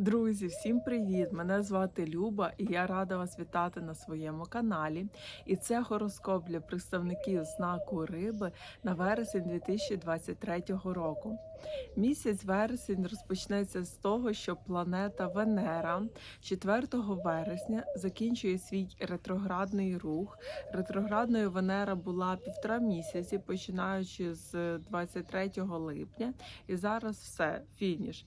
Друзі, всім привіт! Мене звати Люба, і я рада вас вітати на своєму каналі. І це гороскоп для представників знаку риби на вересень 2023 року. Місяць вересень розпочнеться з того, що планета Венера 4 вересня закінчує свій ретроградний рух. Ретроградною Венера була півтора місяці, починаючи з 23 липня, і зараз все, фініш.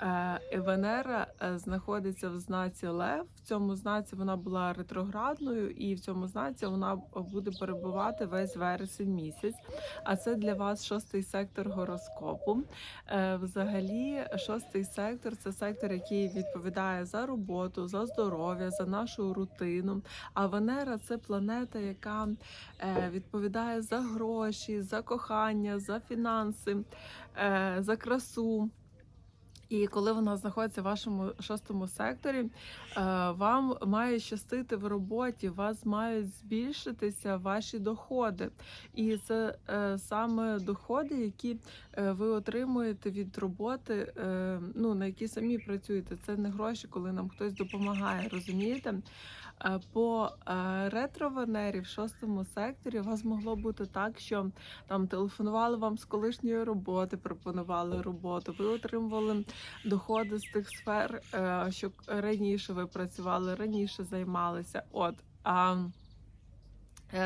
Е, Венера е, знаходиться в знаці Лев. В цьому знаці вона була ретроградною, і в цьому знаці вона буде перебувати весь вересень місяць. А це для вас шостий сектор гороскопу. Е, Взагалі, шостий сектор це сектор, який відповідає за роботу, за здоров'я, за нашу рутину. А Венера це планета, яка відповідає за гроші, за кохання, за фінанси, за красу. І коли вона знаходиться в вашому шостому секторі, е, вам має щастити в роботі, вас мають збільшитися ваші доходи. І це е, саме доходи, які е, ви отримуєте від роботи, ну на які самі працюєте. Це не гроші, коли нам хтось допомагає, розумієте? По е, ретро-венері в шостому секторі у вас могло бути так, що там телефонували вам з колишньої роботи, пропонували роботу. Ви отримували доходи з тих сфер, е, що раніше ви працювали, раніше займалися. От а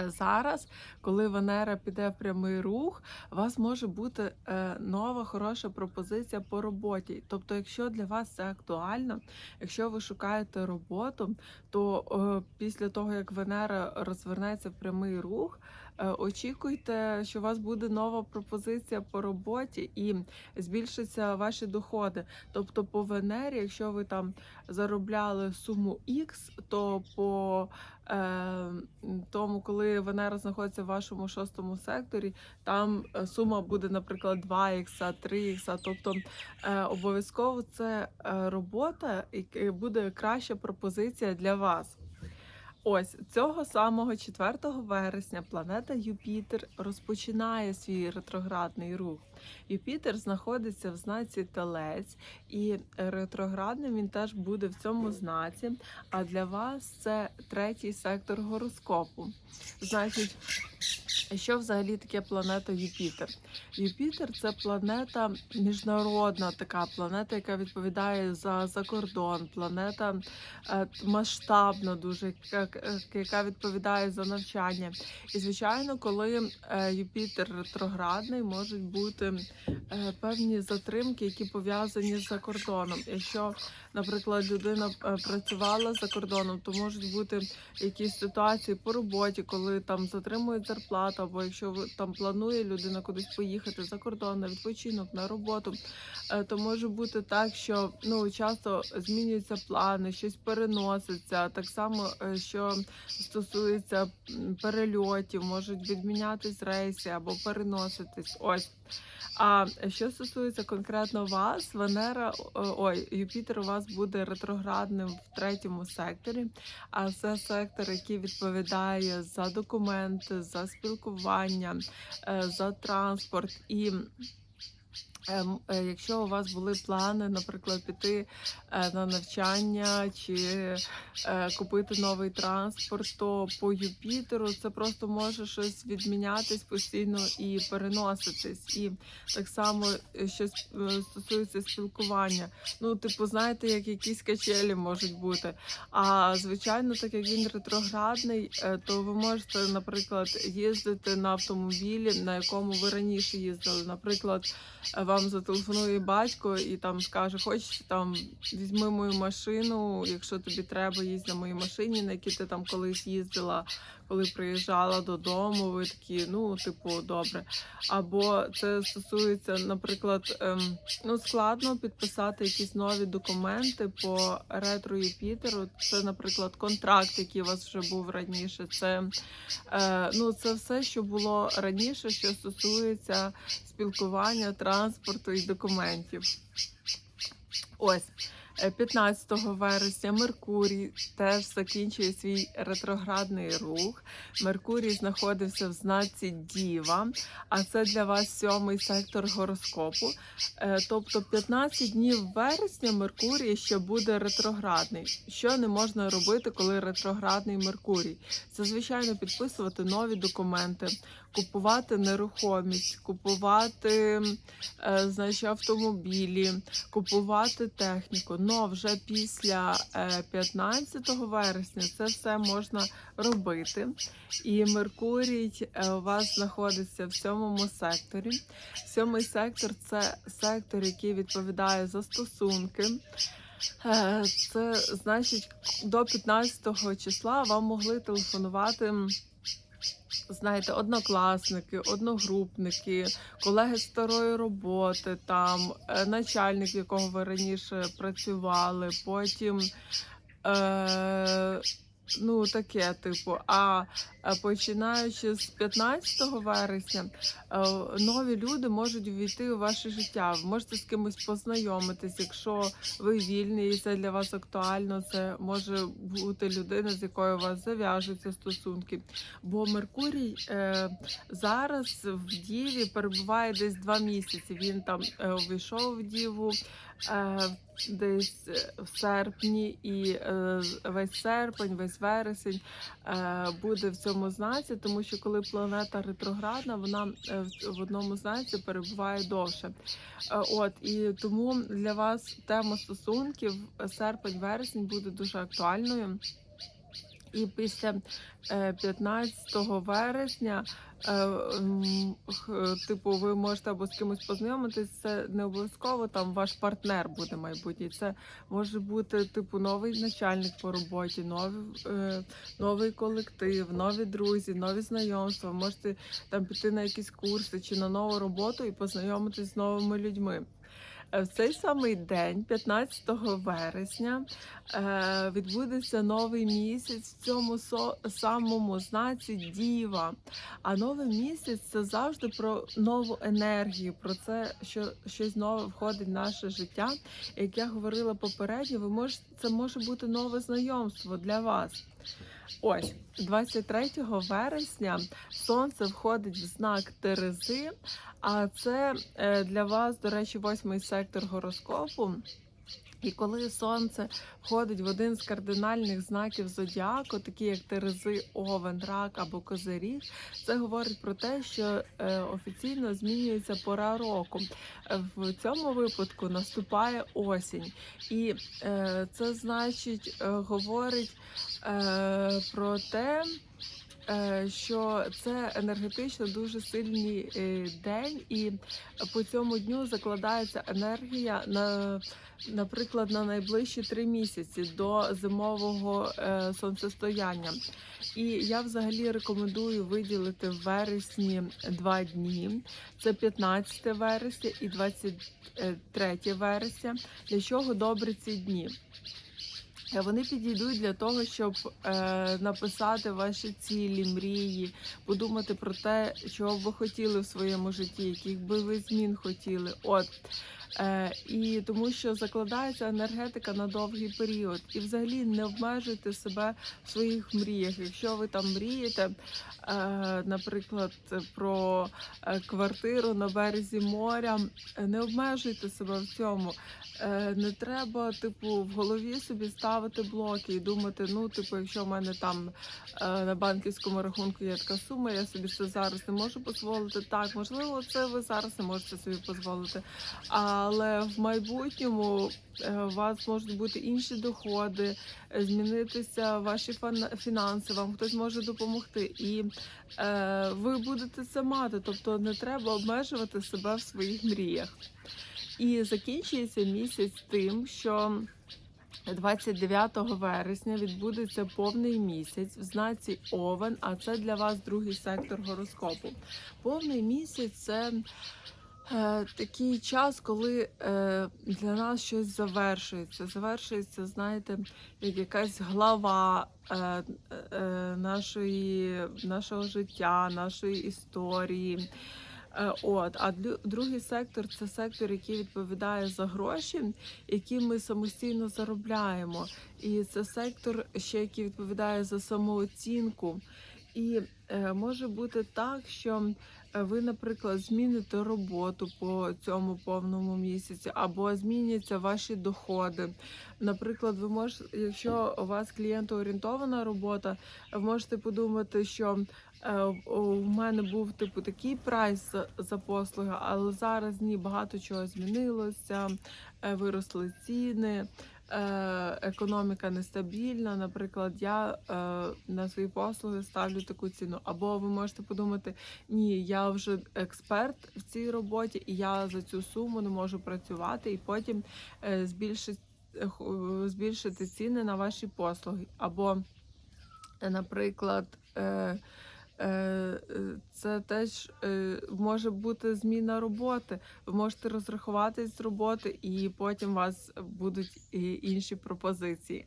зараз, коли Венера піде в прямий рух, у вас може бути е, нова хороша пропозиція по роботі. Тобто, якщо для вас це актуально, якщо ви шукаєте роботу, то е, після того як Венера розвернеться в прямий рух. е, Очікуйте, що у вас буде нова пропозиція по роботі і збільшаться ваші доходи. Тобто, по Венері, якщо ви там заробляли суму X, то по е, тому, коли Венера знаходиться в вашому шостому секторі, там е, сума буде, наприклад, 2 ікса, 3 ікса. Тобто е, обов'язково це е, робота, і буде краща пропозиція для вас. Ось цього самого 4 вересня планета Юпітер розпочинає свій ретроградний рух. Юпітер знаходиться в знаці Телець, і ретроградним він теж буде в цьому знаці. А для вас це третій сектор гороскопу. Значить, що взагалі таке планета Юпітер? Юпітер це планета міжнародна, така планета, яка відповідає за, за кордон, планета е, масштабна, дуже яка, відповідає за навчання. І звичайно, коли е, Юпітер ретроградний, можуть бути е, певні затримки, які пов'язані з за кордоном. Якщо, наприклад, людина працювала за кордоном, то можуть бути якісь ситуації по роботі, коли там затримують зарплату, або якщо там планує людина кудись поїхати за кордон на відпочинок на роботу, е, то може бути так, що ну часто змінюються плани, щось переноситься. Так само, е, що стосується перельотів, можуть відмінятись рейси або переноситись. Ось. А що стосується конкретно вас, Венера, ой, Юпітер у вас буде ретроградним в третьому секторі, а це сектор, який відповідає за документи, за спілкування, е, за транспорт і. Ем, е, Якщо у вас були плани, наприклад, піти е, на навчання чи е, купити новий транспорт, то по Юпітеру це просто може щось відмінятись постійно і переноситись. І так само, що е, стосується спілкування. Ну, типу, знаєте, як якісь качелі можуть бути. А звичайно, так як він ретроградний, то ви можете, наприклад, їздити на автомобілі, на якому ви раніше їздили. Наприклад, вам зателефонує батько і там скаже: Хочеш там візьми мою машину, якщо тобі треба, їздь на моїй машині, на якій ти там колись їздила, коли приїжджала додому. Ви такі, ну, типу, добре. Або це стосується, наприклад, ем, ну складно підписати якісь нові документи по ретро Юпітеру. Це, наприклад, контракт, який у вас вже був раніше. Це е, ну це все, що було раніше, що стосується спілкування, транспорту і документів. Ось. Е, 15 вересня Меркурій теж закінчує свій ретроградний рух. Меркурій знаходився в знаці Діва, а це для вас сьомий сектор гороскопу. Е, Тобто 15 днів вересня Меркурій ще буде ретроградний. Що не можна робити, коли ретроградний Меркурій? Це підписувати нові документи, купувати нерухомість, купувати е, значить, автомобілі, купувати техніку. Но вже після е, 15 вересня це все можна робити. І Меркурій е, у вас знаходиться в сьомому секторі. Сьомий сектор це сектор, який відповідає за стосунки. Е, Це значить, до 15 числа вам могли телефонувати. Знаєте, однокласники, одногрупники, колеги з старої роботи, там е, начальник, якого ви раніше працювали, потім е, ну таке, типу. А починаючи з 15 вересня, е, нові люди можуть увійти у ваше життя. Ви можете з кимось познайомитись, якщо ви вільні, і це для вас актуально. Це може бути людина, з якою у вас зав'яжуться стосунки. Бо Меркурій е, зараз в Діві перебуває десь два місяці. Він там е, увійшов в Діву. Е, Десь е, в серпні і е, весь серпень, весь вересень буде в цьому знаці, тому що коли планета ретроградна, вона в- одному знаці перебуває довше. От і тому для вас тема стосунків серпень-вересень буде дуже актуальною. І після е, 15 вересня, е, м, х- типу, ви можете або з кимось познайомитись, це не обов'язково там ваш партнер буде майбутній. Це може бути типу новий начальник по роботі, новий, е, новий колектив, нові друзі, нові знайомства. Можете там піти на якісь курси чи на нову роботу і познайомитись з новими людьми. Е, В цей самий день, 15 вересня, е, відбудеться новий місяць в цьому самому знаці Діва. А новий місяць це завжди про нову енергію, про це, що щось нове входить в наше життя. Як я говорила попередньо, ви можете це може бути нове знайомство для вас. Ось 23 вересня сонце входить в знак Терези, а це е, для вас, до речі, восьмий сектор гороскопу. І коли сонце входить в один з кардинальних знаків зодіаку, такі як Терези, Овен, Рак або Козиріг, це говорить про те, що е, офіційно змінюється пора року. В цьому випадку наступає осінь, і е, це значить е, говорить про те. Е, Що це енергетично дуже сильний е, день, і по цьому дню закладається енергія на, наприклад, на найближчі три місяці до зимового е, сонцестояння. І я взагалі рекомендую виділити в вересні два дні. Це 15 вересня і 23 вересня. Для чого добрі ці дні? Е, Вони підійдуть для того, щоб е, написати ваші цілі, мрії, подумати про те, чого б ви хотіли в своєму житті, яких би ви змін хотіли. От і тому, що закладається енергетика на довгий період, і взагалі не обмежуйте себе в своїх мріях. Якщо ви там мрієте, е, наприклад, про е, квартиру на березі моря, е, не обмежуйте себе в цьому. Е, не треба, типу, в голові собі ставити блоки і думати, ну, типу, якщо в мене там е, на банківському рахунку є така сума, я собі це зараз не можу дозволити. Так, можливо, це ви зараз не можете собі дозволити. Але в майбутньому е, у вас можуть бути інші доходи, змінитися ваші фінанси, вам хтось може допомогти. І е, ви будете це мати. Тобто не треба обмежувати себе в своїх мріях. І закінчується місяць тим, що 29 вересня відбудеться повний місяць в знаці Овен, а це для вас другий сектор гороскопу. Повний місяць це е, такий час, коли е, для нас щось завершується. Завершується, знаєте, як якась глава е, е, нашої, нашого життя, нашої історії. Е, От, а другий сектор це сектор, який відповідає за гроші, які ми самостійно заробляємо. І це сектор, ще який відповідає за самооцінку. І е, може бути так, що е, ви, наприклад, зміните роботу по цьому повному місяці, або зміняться ваші доходи. Наприклад, ви можете, якщо у вас клієнтоорієнтована робота, ви можете подумати, що е, у мене був типу такий прайс за, послуги, але зараз ні, багато чого змінилося, виросли ціни. Е, Економіка нестабільна. Наприклад, я е, на свої послуги ставлю таку ціну. Або ви можете подумати, ні, я вже експерт в цій роботі, і я за цю суму не можу працювати, і потім е, збільшити, е, збільшити ціни на ваші послуги. Або, наприклад, це теж е, може бути зміна роботи. Ви можете розрахуватись з роботи, і потім у вас будуть інші пропозиції.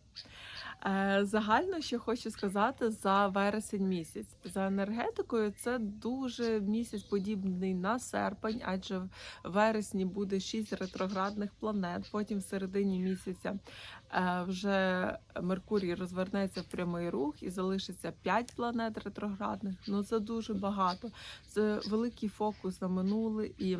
Е, Загально ще хочу сказати за вересень місяць. За енергетикою це дуже місяць подібний на серпень, адже в вересні буде 6 ретроградних планет. Потім в середині місяця е, вже Меркурій розвернеться в прямий рух і залишиться 5 планет ретроградних. Ну це дуже багато. Це великий фокус на минуле і.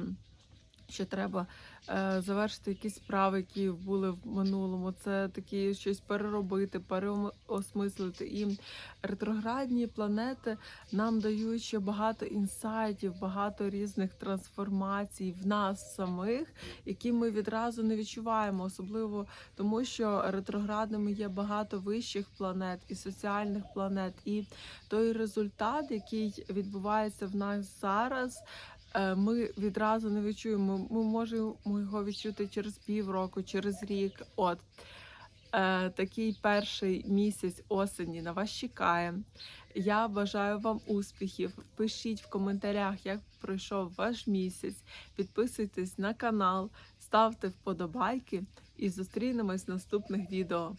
Що треба е, завершити якісь справи, які були в минулому. Це такі щось переробити, переосмислити. І ретроградні планети нам дають ще багато інсайтів, багато різних трансформацій в нас самих, які ми відразу не відчуваємо, особливо тому, що ретроградними є багато вищих планет і соціальних планет. І той результат, який відбувається в нас зараз. Е, Ми відразу не відчуємо. Ми можемо його відчути через півроку, через рік. От е, такий перший місяць осені на вас чекає. Я бажаю вам успіхів. Пишіть в коментарях, як пройшов ваш місяць. Підписуйтесь на канал, ставте вподобайки і зустрінемось в наступних відео.